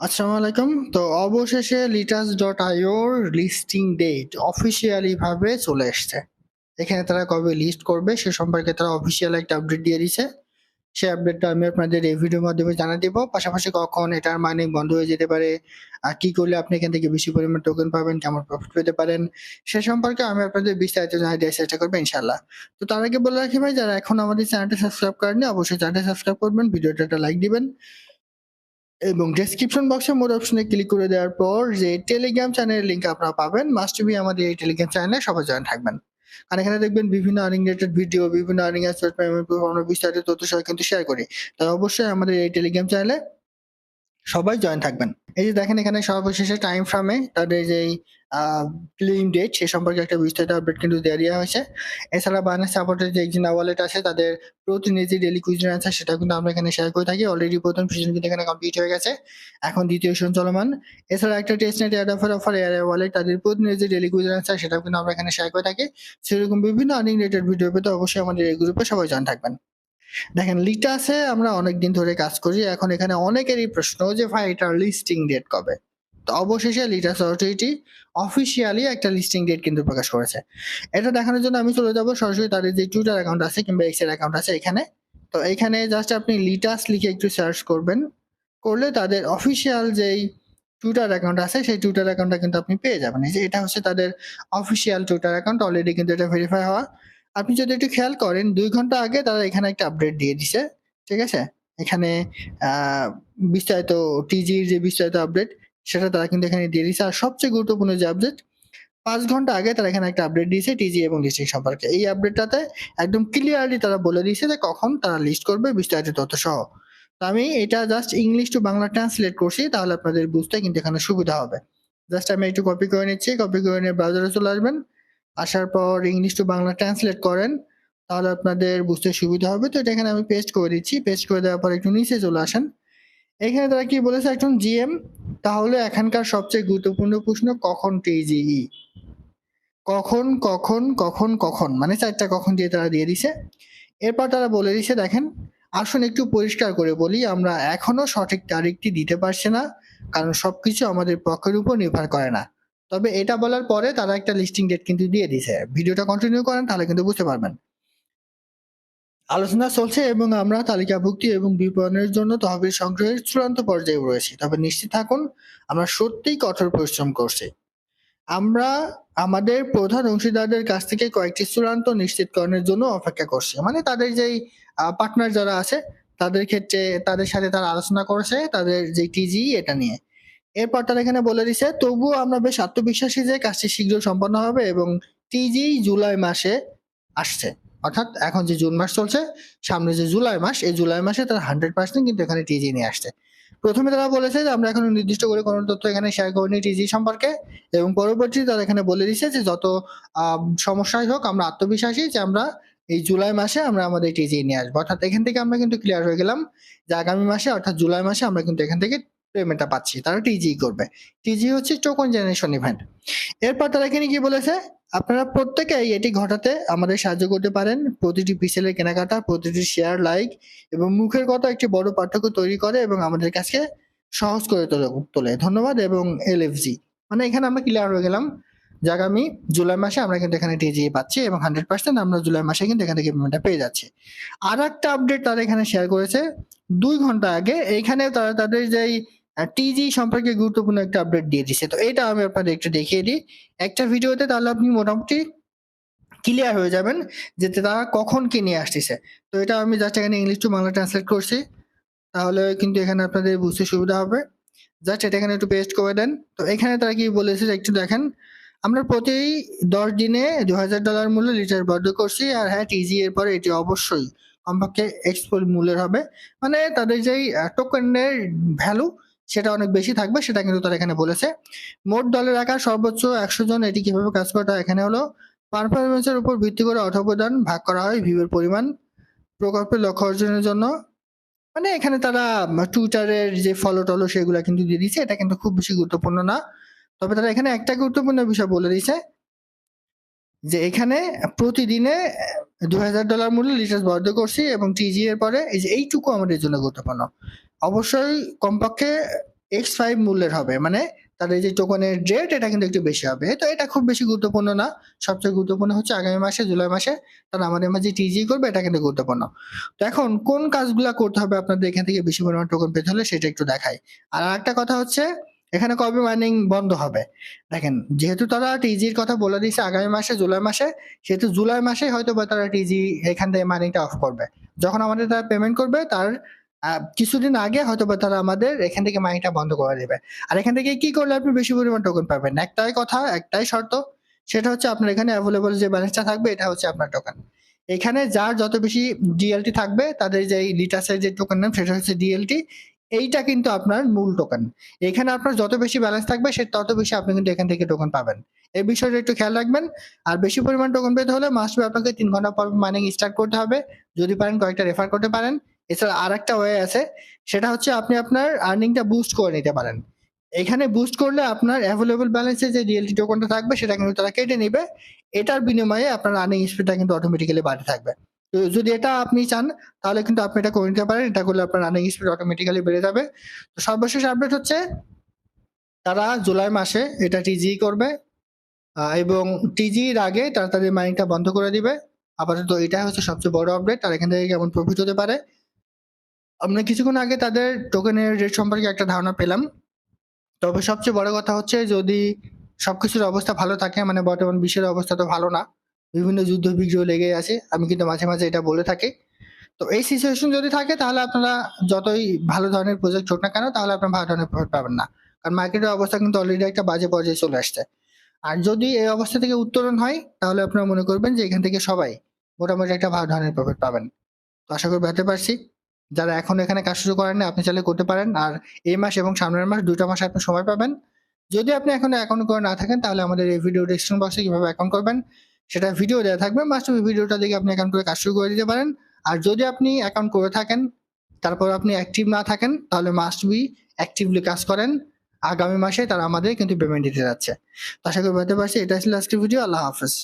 আসসালামু আলাইকুম তো অবশেষে লিটাস ডট আইওর লিস্টিং ডেট অফিসিয়ালি ভাবে চলে এসছে। এখানে তারা কবে লিস্ট করবে সে সম্পর্কে তারা অফিসিয়াল একটা আপডেট দিয়ে দিছে সেই আপডেটটা আমি আপনাদের এই ভিডিওর মাধ্যমে জানা দিব। পাশাপাশি কখন এটার মাইনিং বন্ধ হয়ে যেতে পারে, আর কি করলে আপনি এখান থেকে বেশি পরিমাণ টোকেন পাবেন, কেমন প্রফিট পেতে পারেন, সে সম্পর্কে আমি আপনাদের বিস্তারিত জানিয়ে দেওয়ার চেষ্টা করব ইনশাল্লাহ তো তার আগে বলে রাখি ভাই, যারা এখন আমাদের চ্যানেলটা সাবস্ক্রাইব করেননি, অবশ্যই চ্যানেলটা সাবস্ক্রাইব করবেন ভিডিওটা একটা লাইক দিবেন। এবং ডেসক্রিপশন বক্সে মোর অপশনে ক্লিক করে দেওয়ার পর যে টেলিগ্রাম চ্যানেলের লিঙ্ক আপনারা পাবেন মাস্ট বি আমাদের এই টেলিগ্রাম চ্যানেলে সবাই জয়েন থাকবেন। আর এখানে দেখবেন বিভিন্ন আর্নিং রিলেটেড ভিডিও বিভিন্ন আর্নিং পেমেন্ট বিস্তারিত তথ্য সহ কিন্তু শেয়ার করি। তাই অবশ্যই আমাদের এই টেলিগ্রাম চ্যানেলে সবাই জয়েন থাকবেন। এই যে দেখেন এখানে সর্বশেষে টাইম ফ্রামে তাদের যেই ক্লিম ডেট সে সম্পর্কে একটা বিস্তারিত আপডেট কিন্তু দেওয়া হয়েছে। এছাড়া বায়ানের সাপোর্টের যে এক্সিনা ওয়ালেট আছে, তাদের প্রতিনিধি ডেলি কুইজের অ্যান্সার সেটা কিন্তু আমরা এখানে শেয়ার করে থাকি। অলরেডি প্রথম সিজন কিন্তু এখানে কমপ্লিট হয়ে গেছে। এখন দ্বিতীয় সিজন চলমান। এছাড়া একটা test net air offer offer air wallet তাদের প্রতিনিধি ডেলি কুইজের অ্যান্সার সেটাও কিন্তু আমরা এখানে শেয়ার করে থাকি। সেরকম বিভিন্ন আর্নিং রিলেটেড ভিডিও পেতে অবশ্যই আমাদের এই গ্রুপে সবাই জয়েন থাকবেন। দেখেন লিটাসে আমরা অনেকদিন ধরে কাজ করি। এখন এখানে অনেকেরই প্রশ্ন যে, ভাই এটার লিস্টিং ডেট কবে? তো অবশেষে লিটাস অথরিটি অফিসিয়ালি একটা লিস্টিং ডেট কিন্তু প্রকাশ করেছে। এটা দেখানোর জন্য আমি চলে যাব সরাসরি তাদের যে টুইটার অ্যাকাউন্ট আছে কিংবা এক্সের অ্যাকাউন্ট আছে এখানে। তো এখানে জাস্ট আপনি লিটাস লিখে একটু সার্চ করবেন। করলে তাদের অফিসিয়াল যেই টুইটার অ্যাকাউন্ট আছে, সেই টুইটার অ্যাকাউন্টটা কিন্তু আপনি পেয়ে যাবেন। এই যে, এটা হচ্ছে তাদের অফিসিয়াল টুইটার অ্যাকাউন্ট অলরেডি কিন্তু এটা ভেরিফাই হওয়া। আপনি যদি একটু খেয়াল করেন, দুই ঘণ্টা আগে তারা এখানে একটা আপডেট দিয়ে দিছে, ঠিক আছে? এখানে বিস্তারিত টিজির যে বিস্তারিত আপডেট সেটা তারা কিন্তু এখানে দিয়ে দিছে। আর সবচেয়ে গুরুত্বপূর্ণ যে আপডেট পাঁচ ঘণ্টা আগে তারা এখানে একটা আপডেট দিয়েছে টিজি এবং লিস্টিং সম্পর্কে। এই আপডেটটাতে একদম ক্লিয়ারলি তারা বলে দিয়েছে যে কখন তারা লিস্ট করবে বিস্তারিত তথ্য সহ তো আমি এটা just English to Bangla translate করছি, তাহলে আপনাদের বুঝতে কিন্তু এখানে সুবিধা হবে। জাস্ট আমি একটু কপি করে নিচ্ছি কপি করে নিয়ে ব্রাউজারে চলে আসবেন। আসার পর ইংলিশ টু বাংলা ট্রান্সলেট করেন, তাহলে আপনাদের বুঝতে সুবিধা হবে। তো এটা এখানে আমি পেস্ট করে দিচ্ছি। পেস্ট করে দেওয়ার পর একটু নিচে চলে আসেন। এখানে তারা কি বলেছে? একজন জিএম তাহলে এখানকার সবচেয়ে গুরুত্বপূর্ণ প্রশ্ন কখন টিজিই কখন কখন কখন কখন? মানে চারটা কখন দিয়ে তারা দিয়ে দিছে। এরপর তারা বলে দিছে, দেখেন, আসুন একটু পরিষ্কার করে বলি, আমরা এখনও সঠিক তারিখটি দিতে পারছি না, কারণ সবকিছু আমাদের পক্ষের উপর নির্ভর করে না। তবে এটা বলার পরে তারা একটা লিস্টিং ডেট কিন্তু দিয়ে দিছে ভিডিওটা কন্টিনিউ করেন, তাহলে কিন্তু বুঝতে পারবেন। আলোচনা চলছে এবং আমরা তালিকাভুক্তি এবং বিপণনের জন্য তহবিল সংগ্রহের চূড়ান্ত পর্যায়ে রয়েছি। তবে নিশ্চিত থাকুন, আমরা সত্যিই কঠোর পরিশ্রম করছি। আমরা আমাদের প্রধান অংশীদারদের কাছ থেকে কয়েকটি চূড়ান্ত নিশ্চিতকরণের জন্য অপেক্ষা করছি। মানে তাদের যেই পার্টনার যারা আছে, তাদের ক্ষেত্রে তাদের সাথে তারা আলোচনা করেছে, তাদের যে টিজি এটা নিয়ে। এরপর তারা এখানে বলে দিছে, তবুও আমরা বেশ আত্মবিশ্বাসী যে কাজটি শীঘ্র সম্পন্ন হবে এবং টিজি জুলাই মাসে আসছে। অর্থাৎ এখন যে জুন মাস চলছে, সামনে যে জুলাই মাস, এই জুলাই মাসে তারা হান্ড্রেড পার্সেন্ট কিন্তু এখানে টিজি নিয়ে আসছে। প্রথমে তারা বলেছে যে, আমরা এখন নির্দিষ্ট করে কোনো তথ্য এখানে শেয়ার করিনি টিজি সম্পর্কে। এবং পরবর্তীতে তারা এখানে বলে দিচ্ছে যে, যত সমস্যাই হোক, আমরা আত্মবিশ্বাসী যে আমরা এই জুলাই মাসে আমরা আমাদের টিজি নিয়ে আসব। অর্থাৎ এখান থেকে আমরা কিন্তু ক্লিয়ার হয়ে গেলাম যে আগামী মাসে, অর্থাৎ জুলাই মাসে আমরা কিন্তু এখান থেকে পেমেন্টটা পাচ্ছি তারা টিজি করবে। টিজি হচ্ছে টোকন জেনারেশন ইভেন্ট এরপর তারা এখানে কি বলেছে, আপনারা প্রত্যেকেই এটি ঘটাতে আমাদের সাহায্য করতে পারেন। প্রতিটি পিসেলের কেনাকাটা, প্রতিটি শেয়ার লাইক এবং মুখের কথা একটি বড় পার্থক্য তৈরি করে এবং আমাদের কাছে সহজ করে তোলে ধন্যবাদ এবং এলএফজি মানে এখানে আমরা ক্লিয়ার হয়ে গেলাম যে আগামী জুলাই মাসে আমরা কিন্তু এখানে টিজি পাচ্ছি এবং হান্ড্রেড পার্সেন্ট আমরা জুলাই মাসে কিন্তু এখান থেকে পেমেন্টটা পেয়ে যাচ্ছি। আর একটা আপডেট তারা এখানে শেয়ার করেছে, দুই ঘণ্টা আগে। এইখানে তারা তাদের যেই টিজি সম্পর্কে গুরুত্বপূর্ণ একটা আপডেট দিয়ে দিছে। তো এটা আমি আপনাদের একটু দেখিয়ে দিই। একটা ভিডিওতে তাহলে আপনি মোটামুটি ক্লিয়ার হয়ে যাবেন যে তারা কখন কি নিয়ে আসতেছে। তো এটা আমি জাস্ট এখানে ইংলিশ টু বাংলা ট্রান্সলেট করছি। তাহলে কিন্তু এখানে আপনাদের বুঝতে সুবিধা হবে। জাস্ট এটা এখানে একটু পেস্ট করে দেন। তো এখানে তারা কি বলেছে একটু দেখেন। আমরা প্রতি দশ দিনে দু হাজার ডলার মূল্য লিটার বর্ধ করছি আর হ্যাঁ টিজি এর পরে এটি অবশ্যই কমপক্ষে এক্সপোর্ট মূল্যের হবে। মানে তাদের যেই টোকেনের ভ্যালু সেটা অনেক বেশি থাকবে, সেটা কিন্তু তারা এখানে বলেছে। মোট দলের আকার সর্বোচ্চ একশো জন, এটি কীভাবে কাজ করে তা এখানে হলো। পারফরমেন্সের উপর ভিত্তি করে অর্থ প্রদান ভাগ করা হয় ভিউয়ের পরিমাণ প্রকল্পের লক্ষ্য অর্জনের জন্য। মানে এখানে তারা টুইটারের যে ফলো টলো সেগুলো কিন্তু দিয়ে দিচ্ছে এটা কিন্তু খুব বেশি গুরুত্বপূর্ণ না। তবে তারা এখানে একটা গুরুত্বপূর্ণ বিষয় বলে দিয়েছে যে এখানে প্রতিদিনে দু হাজার ডলার মূল্যে লিটার বরাদ্দ করছি এবং টিজি এর পরে এই যে এইটুকু আমাদের জন্য গুরুত্বপূর্ণ। অবশ্যই কমপক্ষে এক্স ফাইভ মূল্যের হবে। মানে তাদের যে টোকনের রেট এটা কিন্তু একটু বেশি হবে। তো এটা খুব বেশি গুরুত্বপূর্ণ না। সবচেয়ে গুরুত্বপূর্ণ হচ্ছে আগামী মাসে, জুলাই মাসে তারা আমাদের মাঝে টিজি করবে, এটা কিন্তু গুরুত্বপূর্ণ। তো এখন কোন কাজগুলো করতে হবে আপনাদের এখান থেকে বেশি পরিমাণ টোকন পেতে হলে সেটা একটু দেখাই। আর একটা কথা হচ্ছে, এখানে কবে মাইনিং বন্ধ হবে? দেখেন, যেহেতু তারা টিজির কথা বলে দিয়েছে আগামী মাসে, জুলাই মাসে, সেহেতু জুলাই মাসে হয়তো বা তারা টিজি এখান থেকে মাইনিংটা অফ করবে। যখন আমাদের তারা পেমেন্ট করবে, তার কিছুদিন আগে হয়তো বা তারা আমাদের এখান থেকে মাইনিংটা বন্ধ করে দেবে। আর এখান থেকে কি করলে আপনি বেশি পরিমাণ টোকন পাবেন? একটাই কথা, একটাই শর্ত, সেটা হচ্ছে আপনার এখানে অ্যাভেলেবল যে ব্যালেন্সটা থাকবে, এটা হচ্ছে আপনার টোকেন এখানে যার যত বেশি ডিএলটি থাকবে, তাদের যে লিটাসের যে টোকেন নাম সেটা হচ্ছে ডিএলটি এইটা কিন্তু আপনার মূল টোকেন এখানে আপনার যত বেশি ব্যালেন্স থাকবে, সে তত বেশি আপনি কিন্তু এখান থেকে টোকেন পাবেন। এই বিষয়টা একটু খেয়াল রাখবেন। আর বেশি পরিমাণ টোকেন পেতে হলে মাস্ট আপনাকে তিন ঘণ্টা পর মাইনিং স্টার্ট করতে হবে। যদি পারেন কয়েকটা রেফার করতে পারেন। এছাড়া আর একটা ওয়ে আছে, সেটা হচ্ছে আপনি আপনার আর্নিংটা বুস্ট করে নিতে পারেন। এখানে বুস্ট করলে আপনার অ্যাভেলেবল ব্যালেন্সে যে ডিএলটি টোকনটা থাকবে, সেটা কিন্তু তারা কেটে নেবে। এটার বিনিময়ে আপনার আর্নিং স্পিডটা কিন্তু অটোমেটিক্যালি বাড়তে থাকবে। তো যদি এটা আপনি চান, তাহলে কিন্তু আপনি এটা করে নিতে পারেন। এটা করলে আপনার আর্নিং স্পিড অটোমেটিক্যালি বেড়ে যাবে। তো সর্বশেষ আপডেট হচ্ছে, তারা জুলাই মাসে এটা টিজি করবে এবং টিজির আগে তারা তাদের মাইনিংটা বন্ধ করে দিবে। আপাতত এটাই হচ্ছে সবচেয়ে বড় আপডেট আর এখান থেকে কেমন প্রফিট হতে পারে আমরা কিছুক্ষণ আগে তাদের টোকেনের রেট সম্পর্কে একটা ধারণা পেলাম। তবে সবচেয়ে বড় কথা হচ্ছে যদি সবকিছুর অবস্থা ভালো থাকে মানে বর্তমান বিশ্বের অবস্থা তো ভালো না, বিভিন্ন যুদ্ধ বিগ্রহ লেগে আছে, আমি কিন্তু মাঝে মাঝে এটা বলে থাকি। তো এই সিচুয়েশন যদি থাকে, তাহলে আপনারা যতই ভালো ধরনের প্রজেক্ট হোক না কেন, তাহলে আপনারা ভালো ধরনের প্রফিট পাবেন না। কারণ মার্কেটের অবস্থা কিন্তু অলরেডি একটা বাজে পর্যায়ে চলে আসছে। আর যদি এই অবস্থা থেকে উত্তরণ হয়, তাহলে আপনারা মনে করবেন যে এখান থেকে সবাই মোটামুটি একটা ভালো ধরনের প্রফিট পাবেন। তো আশা করি বেরোতে পারছি। যারা এখন এখানে কাজ শুরু করেন আপনি চাইলে করতে পারেন। আর এই মাস এবং সামনের মাস দুটো মাসে আপনি সময় পাবেন। যদি আপনি এখনও অ্যাকাউন্ট করে না থাকেন, তাহলে আমাদের এই ভিডিও ডিসক্রিপশন বক্সে কীভাবে অ্যাকাউন্ট করবেন, সেটা ভিডিও দেওয়া থাকবে। মাস্ট ওই ভিডিওটা দেখে আপনি অ্যাকাউন্ট করে কাজ শুরু করে দিতে পারেন। আর যদি আপনি অ্যাকাউন্ট করে থাকেন, তারপর আপনি অ্যাক্টিভ না থাকেন, তাহলে মাস্ট বি অ্যাক্টিভলি কাজ করেন। আগামী মাসে তারা আমাদের কিন্তু পেমেন্ট দিতে যাচ্ছে। আশা করি বলতে পারছি এটা ছিল আজকের ভিডিও আল্লাহ হাফেজ।